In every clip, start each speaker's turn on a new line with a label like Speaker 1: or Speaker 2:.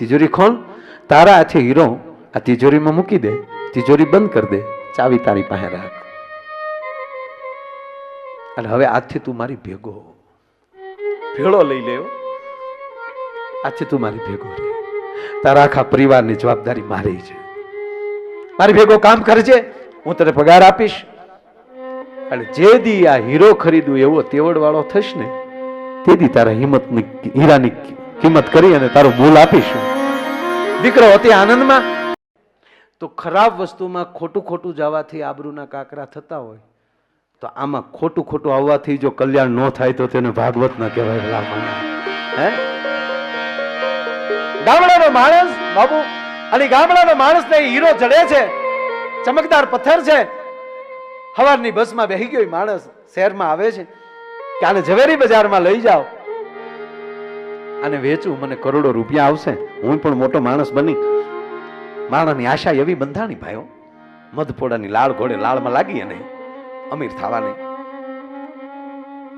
Speaker 1: તિજોરી ખોલ તારા હાથે હીરો આ તિજોરીમાં મૂકી દે તિજોરી બંધ કરી દે ચાવી તારી પાસે રાખ. અને હવે આજથી તું મારી ભેગો ભેળો લઈ લેવો આજથી તું મારી ભેગો તારા આખા પરિવારની જવાબદારી મારી છે. મારી ભેગો કામ કરજે હું તને પગાર આપીશ. અને જે દી આ હીરો ખરીદું એવો તેવડ વાળો થશ ને તે દી તારા હિંમતની હીરાની કિંમત કરી અને તારું મૂલ આપીશું. દીકરો અતિ આનંદમાં. તો ખરાબ વસ્તુમાં ખોટું ખોટું જવાથી આબરૂના કાકરા થતા હોય. તો આમાં ખોટું ખોટું આવવાથી જો કલ્યાણ ન થાય તો તેને ભાગવત ન કહેવાય ભલા હે? ગામડાનો માણસ, બાબુ, અને ગામડાનો માણસને હીરો જડે છે, ચમકદાર પથ્થર છે. સવારની બસમાં બેહી ગયો માણસ, શહેરમાં આવે છે. કે આને ઝવેરી બજારમાં લઈ જાઓ. આને વેચું, મને કરોડો રૂપિયા આવશે. હું પણ મોટો માણસ બની. માણસની આશા એવી બંધાણી, ભાઈઓ. મધપોડાની લાળ ઘોડે લાળમાં લાગી અને અમીર થવાની.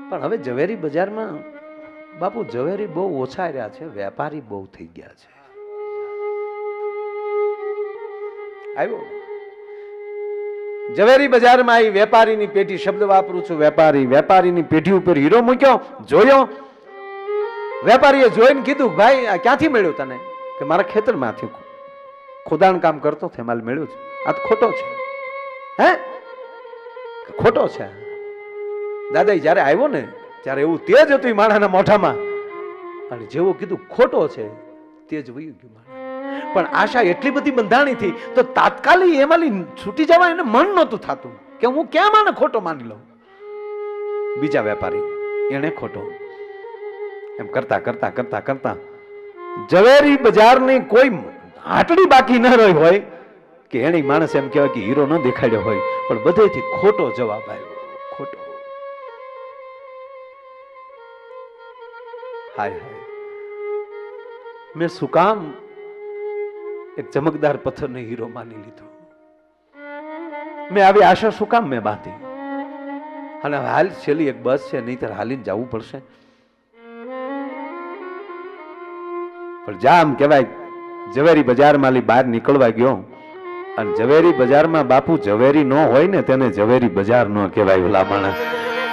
Speaker 1: પણ હવે ઝવેરી બજારમાં બાપુ, ઝવેરી બહુ ઓછા રહ્યા છે, વેપારી બહુ થઈ ગયા છે. આવ્યો. ઝવેરી બજારમાં આવી વેપારીની પેટી, શબ્દ વાપરું છું, વેપારી, વેપારીની પેઢી ઉપર હીરો મૂક્યો, જોયો વેપારીએ જોઈને કીધું, ભાઈ, આ ક્યાંથી મળ્યું તને? કે, મારા ખેતરમાંથી ખોદાણ કામ કરતો તે માલ મળ્યું છે. આ તો ખોટો છે. હે? ખોટો છે. દાદા જ્યારે આવ્યો ને, ત્યારે એવું તેજ હતું ઈ માણાના મોઢામાં. અને જેવું કીધું, ખોટો છે. તેજ વયું ગયું માણા પણ આશા એટલી બધી બંધાણી હતી તો તાત્કાલિક એમાંથી છૂટી જવા એને મન નહોતું થતું. કે હું ક્યાં માને ખોટો માની લઉં? બીજા વેપારી એને ખોટો એમ કરતા કરતા કરતા કરતા. ઝવેરી બજારની કોઈ હાટડી બાકી ન રહી હોય કે એની માણસ એમ કહેવાય કે હીરો ન દેખાડ્યો હોય, પણ બધેથી ખોટો જવાબ આવ્યો ખોટો. હાય હાય. મેં શું કામ એક ચમકદાર પથ્થરને હીરો માની લીધો? મેં આવી આશા શું કામ મેં બાંધી? અને હાલ, છેલ્લી એક બસ છે, નહીતર હાલીને જવું પડશે. પણ જામ કહેવાય, ઝવેરી બજારમાં લી બહાર નીકળવા ગયો. અને ઝવેરી બજારમાં બાપુ ઝવેરી ન હોય ને તેને ઝવેરી બજાર ન કહેવાય ઓલા માણસ.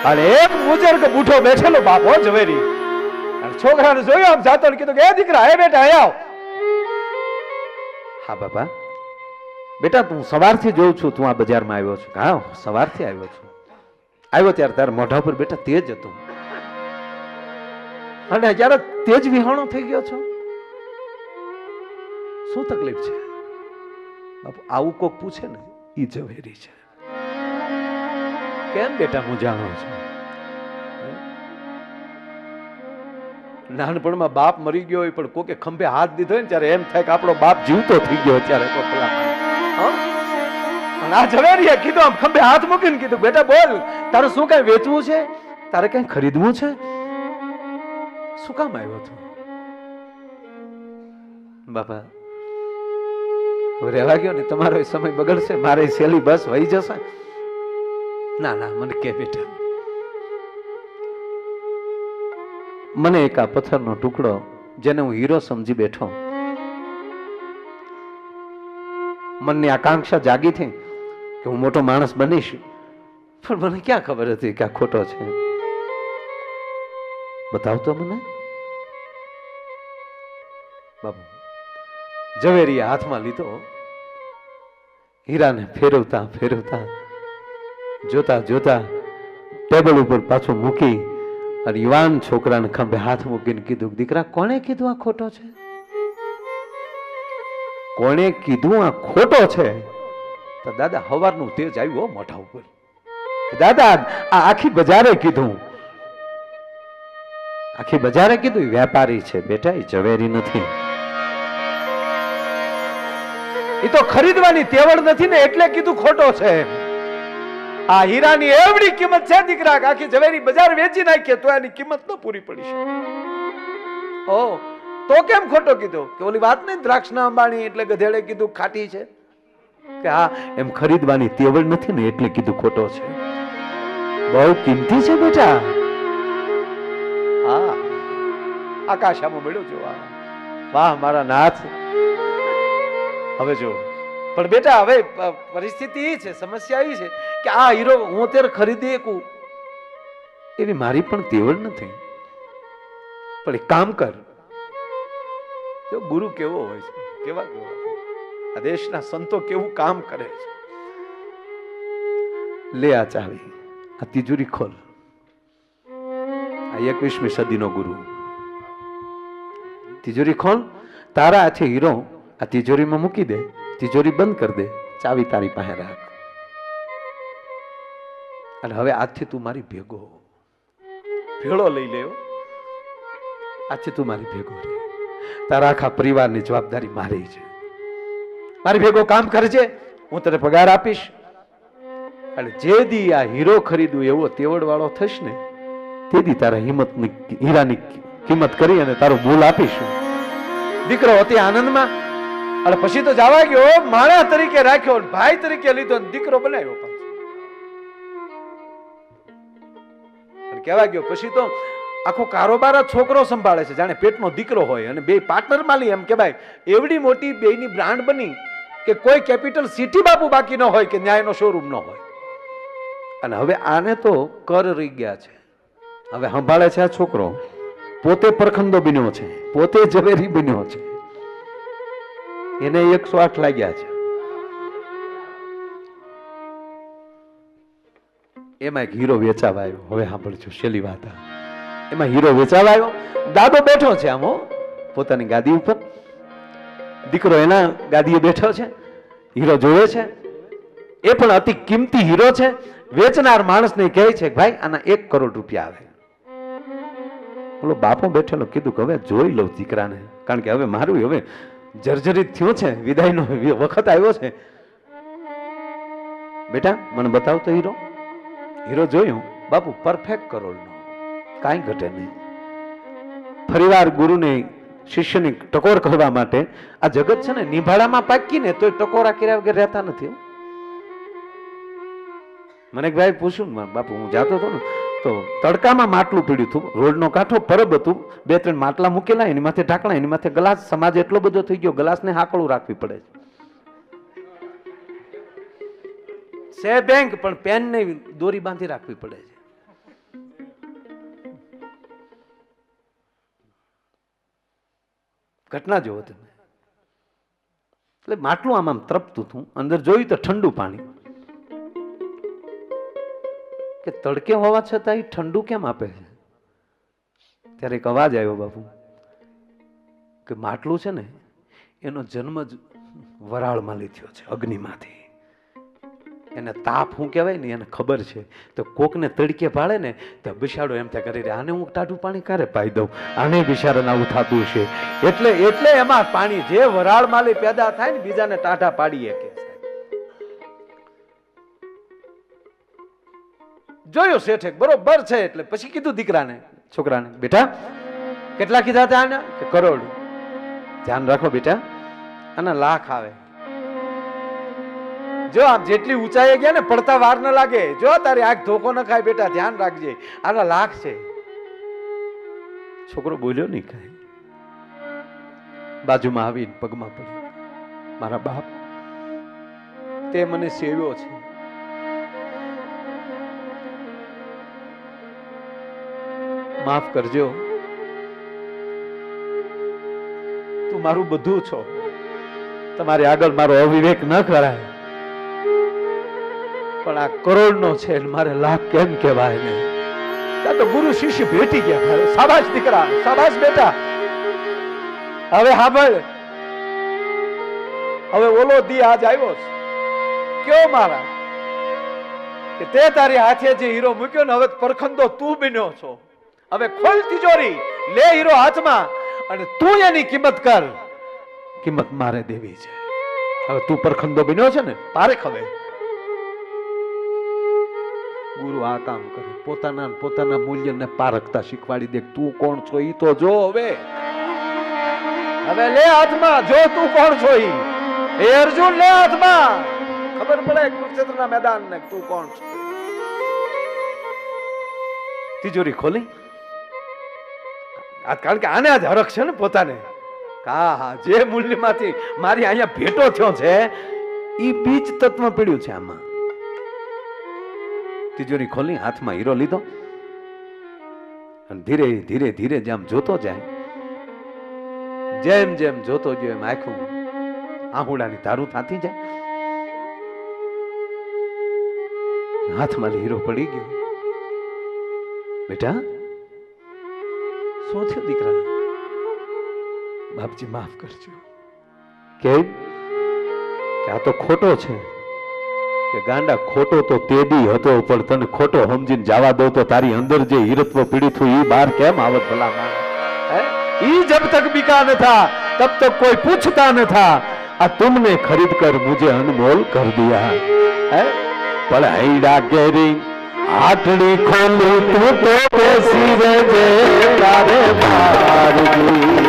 Speaker 1: અને એક બુજુર્ગ બૂઠો બેઠેલો બાપો ઝવેરી. અને છોકરાને જોયો આમ જાતો કીધું કે, એ દીકરા હે બેટા અહીં આવ. હા, બાપા. બેટા, તું સવારથી જોઉં છું, તું આ બજારમાં આવ્યો છું. હા સવારથી આવ્યો છું. આવ્યો ત્યારે તારા મોઢા ઉપર બેટા તેજ હતું. અને જ્યારે તેજ વિહાણો થઈ ગયો છો? શું તકલીફ છે? બાપુ, આવું કોક પૂછે ને એ ઝવેરી છે. કેમ બેટા હું જાણું છું? નાનપણમાં બાપ મરી ગયો હોય, પણ કોકે ખંભે હાથ દીધો હોય ને, ત્યારે એમ થાય કે આપણો બાપ જીવતો થઈ ગયો ત્યારે? અને આ ઝવેરીએ કીધું, આમ ખંભે હાથ મૂકીને કીધું, બેટા બોલ, તારે શું કઈ વેચવું છે? તારે કઈ ખરીદવું છે? શું કામ આવ્યો તું? બાપા રહેવા ગયો ને, તમારો સમય બગડશે, મારે સેલી બસ વહી જશે. ના ના, મને કે બેટા. મને એક આ પથ્થરનો ટુકડો, જેને હું હીરો સમજી બેઠો, મનની આકાંક્ષા જાગી થઈ કે હું મોટો માણસ બનીશ. પણ મને ક્યાં ખબર હતી કે આ ખોટો છે? બતાવતો મને? બાબુ ઝવેરીએ હાથમાં લીધો. હીરાને ફેરવતા ફેરવતા, જોતા જોતા ટેબલ ઉપર પાછું મૂકી અને યુવાન છોકરાને ખંભે હાથ મૂકીને કીધું, દીકરા, કોણે કીધું આ ખોટો છે? કોણે કીધું આ ખોટો છે? તો દાદા હવારનું તેજ આવ્યું મોઢા ઉપર. દાદા, આ આખી બજારે કીધું. આખી બજારે કીધું વેપારી છે બેટા એ ઝવેરી નથી. તો ખરીદવાની તેવડ નથી ને એટલે કીધું ખોટો છે. આ હીરાની એવડી કિંમત છે, દીકરા આખી ઝવેરી બજાર વેચી નાખીએ તો એની કિંમત ન પૂરી પડી શકે. ઓ, તો કેમ ખોટો કીધો? કે ઓલી વાત નહીં દ્રાક્ષના અંબાણી એટલે ગધેડે કીધું ખાટી છે? કે હા, એમ ખરીદવાની તેવડ નથી ને એટલે કીધું ખોટો છે. બહુ કિંમતી છે બેટા. હા આકાશામાં મળ્યો જો આ વાહ, મારા નાથ. હવે જો. પણ બેટા, હવે પરિસ્થિતિ એ છે, સમસ્યા એ છે કે આ હીરો હું અત્યારે ખરીદી શકું? એવી મારી પણ તેવડ નથી. પણ એક કામ કર. જો ગુરુ કેવો હોય છે, કેવા કેવા આ દેશના સંતો કેવું કામ કરે છે. લે આ ચાવી, આ તિજોરી ખોલ. આ એકવીસમી સદીનો ગુરુ. તિજોરી ખોલ, તારા હાથે હીરો આ તિજોરીમાં મૂકી દે, તિજોરી બંધ કરી દે, ચાવી તારી પાસે રાખ. અને હવે આજથી તું મારી ભેગો ભેળો લઈ લેવો આજથી તું મારી ભેગો રે તારા આખા પરિવારની જવાબદારી મારી છે. મારી ભેગો કામ કરજે, હું તને પગાર આપીશ. અને જે દી આ હીરો ખરીદું એવો તેવડ વાળો થશ ને, તે દી તારા હિંમતની, હીરાની કિંમત કરી અને તારું મૂલ આપીશું દીકરો, અતિ આનંદમાં અને પછી તો જવા ગયો માણા તરીકે રાખ્યો ભાઈ તરીકે લીધો દીકરો બનાવ્યો પાછો. કહેવા ગયો, પછી તો આખો કારોબાર જ છોકરો સંભાળે છે, જાણે પેટનો દીકરો હોય અને બે પાર્ટનર માલી એમ કે ભાઈ એવડી મોટી બેયની બ્રાન્ડ બની કે કોઈ કેપિટલ સિટી બાપુ બાકી ન હોય કે ન્યાયનો શોરૂમ ન હોય. અને હવે આને તો કર રહી ગયા છે. હવે સંભાળે છે આ છોકરો, પોતે પરખંદો બન્યો છે, પોતે ઝવેરી બન્યો છે. એને એકસો આઠ લાગ્યા છે. એમાં એક હીરો વેચાવા આવ્યો. હવે સાંભળજો, છેલ્લી વાત એમાં હીરો વેચાવા આવ્યો. દાદો બેઠો છે આમ પોતાની ગાદી ઉપર. દીકરો એના ગાદીએ બેઠો છે. હીરો જોવે છે. એ પણ અતિ કિંમતી હીરો છે. વેચનાર માણસને કહે છે ભાઈ, આના એક કરોડ રૂપિયા આવે. બોલો બાપો બેઠેલો કીધું કે હવે જોઈ લઉં દીકરાને. કારણ કે હવે મારું હવે જર્જરિત થયો છે, વિદાયનો વખત આવ્યો છે. બેટા, મને બતાવ તો હીરો. હીરો જોયું? બાપુ પરફેક્ટ કરોડનો. કાંઈ ઘટે નહીં. ફરીવાર ગુરુને, શિષ્યની ટકોર કરવા માટે આ જગત છે ને, નિભાળામાં પાકીને તોય ટકોરા કર્યા વગર રહેતા નથી મને એક ભાઈ પૂછ્યું બાપુ, હું જાતો હતો ને તો તડકામાં માટલું પીડ્યું હતું, રોડનો કાંઠો પરબ હતું બે ત્રણ માટલા મૂકેલા, એની માથે ઢાંકણા, એની માથે ગ્લાસ, સમાજ એટલો બધો થઈ ગયો, ગ્લાસને હાકળું રાખવી પડે છે. સે બેંક, પણ પેન ને દોરી બાંધી રાખવી પડે છે. ઘટના જોવો તમે. એટલે માટલું આમ આમ તરપતું હતું, અંદર જોયું તો ઠંડુ પાણી. કે તડકે હોવા છતાં એ ઠંડુ કેમ આપે છે? ત્યારે એક અવાજ આવ્યો, બાપુ, કે માટલું છે ને, એનો જન્મ જ વરાળમાં લીધો છે, અગ્નિમાંથી. એને તાપ શું કહેવાય ને, એને ખબર છે. તો કોકને તડકે પાડે ને, તો બિશાડો એમ થાય કરી આને હું ટાઢું પાણી ક્યારે પાઈ દઉં? આને બિચારાને આવું થતું છે એટલે એટલે એમાં પાણી જે વરાળ માલી પેદા થાય ને, બીજાને ટાઢા પાડીએ શકે જોયું શેઠે બરોબર છે એટલે પછી કીધું દીકરાને, છોકરાને, બેટા, કેટલા કીધા હતા આને? કે કરોડ. ધ્યાન રાખો બેટા, આના લાખ આવે. જો આમ જેટલી ઊંચાઈએ ગયા ને પડતા વાર ન લાગે. જો તારી આંખ ધોકો ન ખાય બેટા, ધ્યાન રાખજે. આના લાખ છે. છોકરો બોલ્યો નહીં કાંઈ. બાજુમાં આવીને પગમાં પડ્યો. મારા બાપ, તે મને સેવ્યો છે. માફ કરજો. તું મારું બધું છો. તમારી આગળ મારો અવિવેક ન કરાય. પણ આ કરોડનો છે મારે લાખ કેમ કહેવાય ને? તો ગુરુ શિષ્ય ભેટી ગયા સાબાશ દીકરા સાબાશ બેટા. હવે સાંભળ હવે ઓલો દી આજ આવ્યો કયો મારા? કે તે તારી હાથે જે હીરો મૂક્યો ને હવે પરખંદો તું બન્યો છો. હવે ખોલ તિજોરી. લે હીરો હાથમાં અને તું એની કિંમત કર. કિંમત મારે દેવી છે. હવે તું પરખંદો બન્યો છે ને, તારે ખબર. ગુરુ આ કામ કરે. પોતાના પોતાના મૂલ્યને પારખતા શીખવાડી દે. તું કોણ છો ઈ તો જો હવે. હવે લે હાથમાં, જો તું કોણ છો ઈ. એ અર્જુન, લે હાથમાં. ખબર પડે કુરુક્ષેત્રના મેદાન ને તું કોણ છો. તિજોરી ખોલી. આ કારણ કે આને જ હરખ છે ને પોતાને. હા હા, જે મૂલ્યમાંથી મારી અહીંયા ભેટો થયો છે એ બીજ તત્વ પડ્યું છે આમાં. તિજોરી ખોલી હાથમાં હીરો લીધો. અને ધીરે ધીરે ધીરે જેમ જોતો જાય, જેમ જેમ જોતો ગયો, એમ આખું આહુડાની તારું થાતી જાય. હાથમાં હીરો પડી ગયો. બેટા શું દીકરા, બાપજી માફ કરજો. કે? આ તો ખોટો છે. કે ગાંડા ખોટો તો તેદી હતો, પણ તને ખોટો સમજીને જવા દો તો તારી અંદર જે હીરત્વ પીડિત હોય એ બહાર કેમ આવત ભલા માં ઈ જબ તક બિકા ન થા, તબ તક કોઈ પૂછતા ન થા. આ તુમને ખરીદ કર મુજે અનમોલ કર દિયા. હે? પણ હૈડા ગેરી આટડી ખોલી તું તો બેસી રે તારે મારજી